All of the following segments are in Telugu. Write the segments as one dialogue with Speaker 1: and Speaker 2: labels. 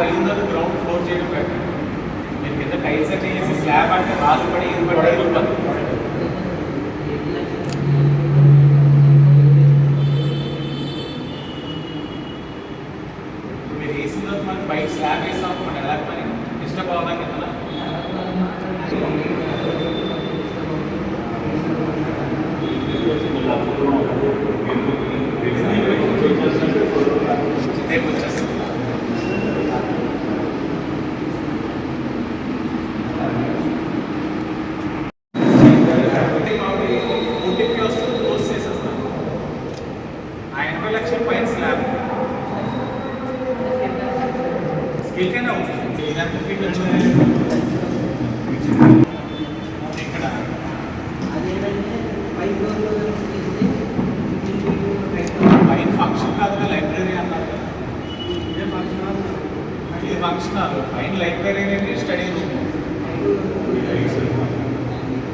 Speaker 1: పైన గ్రౌండ్ ఫ్లోర్ చేయడం పెట్టండి మీరు కింద టైల్స్ అట్లా చేసి స్లాబ్ అంటే రాదు పడి ఇది పడి లక్షల పైన స్లాబ్ స్కిల్ అయినా అవుతుంది ఇదంతా ఫీట్ వచ్చింది ఇక్కడ. పైన ఫంక్షన్ కాదు లైబ్రరీ అన్నారు కదా. ఇది ఫంక్షన్ హాల్ పైన లైబ్రరీ అనేది స్టడీ రూమ్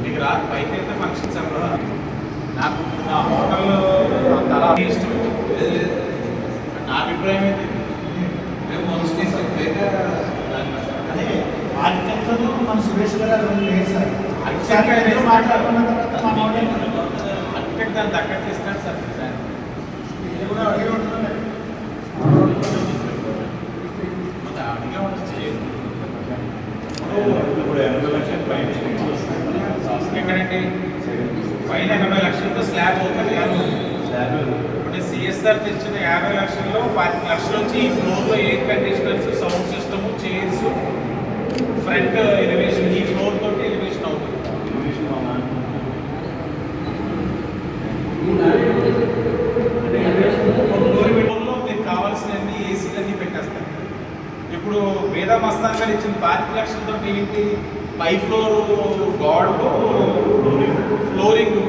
Speaker 1: మీకు రాదు పైకి అయితే ఫంక్షన్స్ అక్కడ నాకు నా హోటల్లో అంత అలా ఇష్టం నా అభిప్రాయం ఏంటి మేము మోస్ట్లీ సపరేట్గా
Speaker 2: అదే ఆర్కిటెక్చర్ మన సురేష్ గారు లేదు సార్
Speaker 1: Architect గారు
Speaker 2: ఇద్దరు మాట్లాడుకున్న తర్వాత మా మోడల్
Speaker 1: అర్కిటెక్ట్ దాన్ని తగ్గట్టు ఇస్తాడు సార్ డిజైన్
Speaker 2: ఇది కూడా అడిగి ఉంటుందండి
Speaker 1: మరి అడిగే ఉండొచ్చు చేయదు
Speaker 3: ఇప్పుడు ఎనభై లక్షల పైన
Speaker 1: ఎక్కడంటే పైన ఎనభై లక్షలతో స్లాబ్ అవుతుంది కాదు ఇప్పుడు సిఎస్ఆర్ తెచ్చిన యాభై లక్షల్లో పాతి లక్షలు వచ్చి ఈ ఫ్లోర్లో air conditioners sound system chairs front elevation ఈ ఫ్లోర్ తోటి ఎలివేషన్ అవుతుంది. మీకు కావాల్సినన్ని ఏసీలన్నీ పెట్టేస్తారు. ఇప్పుడు వేద మస్తాన్ గారు ఇచ్చిన పాతిక లక్షలతో ఏంటి? పై ఫ్లోర్ గాడ్ ఫ్లోరింగ్.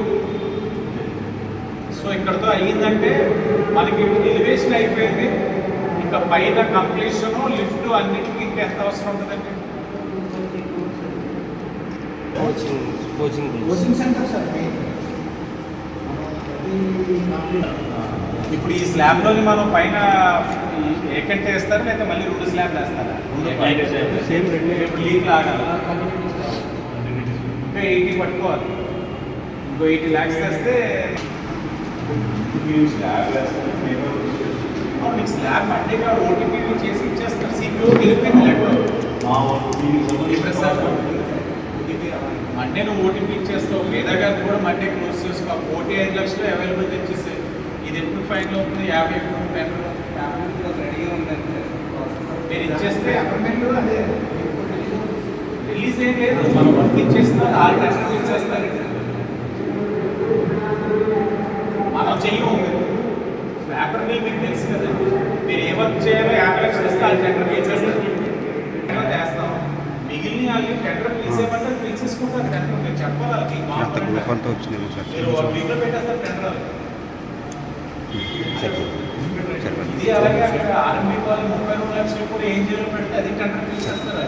Speaker 1: సో ఇక్కడతో అయ్యిందంటే మనకి ఎలివేషన్ అయిపోయింది. ఇంకా పైన కంప్లీషన్ లిఫ్ట్ అన్నిటికీ ఇంకా ఎంత అవసరం ఉంటుందండి?
Speaker 4: Coaching coaching
Speaker 2: coaching center sir
Speaker 1: ఇప్పుడు ఈ స్లాబ్లోని మనం పైన ఏకంటే వేస్తారు లేదా మళ్ళీ రెండు స్లాబ్ వేస్తారా?
Speaker 4: సేమ్ రెండు
Speaker 1: ఇప్పుడు లీక్ లాగాలి ఇంకా ఎయిటీ పట్టుకోవాలి. ఇంకో ఎయిటీ ల్యాక్స్ తెస్తే
Speaker 3: స్లాబ్ మేము
Speaker 1: అవును, మీకు స్లాబ్ మండే కాదు ఓటీపీ చేసి ఇచ్చేస్తారు సిపిఓ వెళ్ళిపోయింది లెటర్.
Speaker 3: మా
Speaker 1: ప్రసాద్ మండే నువ్వు ఓటీపీ ఇచ్చేస్తావు. వేదా గారిని కూడా మండే క్లోజ్ చేసుకో. ఓటీ ఐదు లక్షలు అవైలబుల్ తెచ్చేసి. ఇది ఎప్పుడు ఫైన్ అవుతుంది? యాభై ఎప్పుడు ఫైన్
Speaker 5: రెడీగా ఉందండి
Speaker 1: మీరు ఇచ్చేస్తే రిలీజ్ ఏం లేదు. మనం వర్క్ ఇచ్చేసిన ఆరు గంటలకు ఇచ్చేస్తారు మనం చెయ్యము పేపర్ బిల్ మీకు తెలుసు కదా మీరు ఏ వర్క్ చేయాలో యాభై లక్షలు ఇస్తే ఆ టెండర్ ఇచ్చేస్తారు. టెండర్ చేస్తాం. మిగిలిన వాళ్ళని టెండర్ పిలిచేయమంటే పిలిచేసుకుంటారు టెండర్ మీరు చెప్పాలి వాళ్ళకి మీరు వీక్లో పెట్టేస్తారు టెండర్ ఇది అలాగే అక్కడ ఆర్మీ వాళ్ళు ముప్పై రెండు లక్షలు కూడా ఏం చేయాలో పెడితే అది టెండర్ పిలిచేస్తారు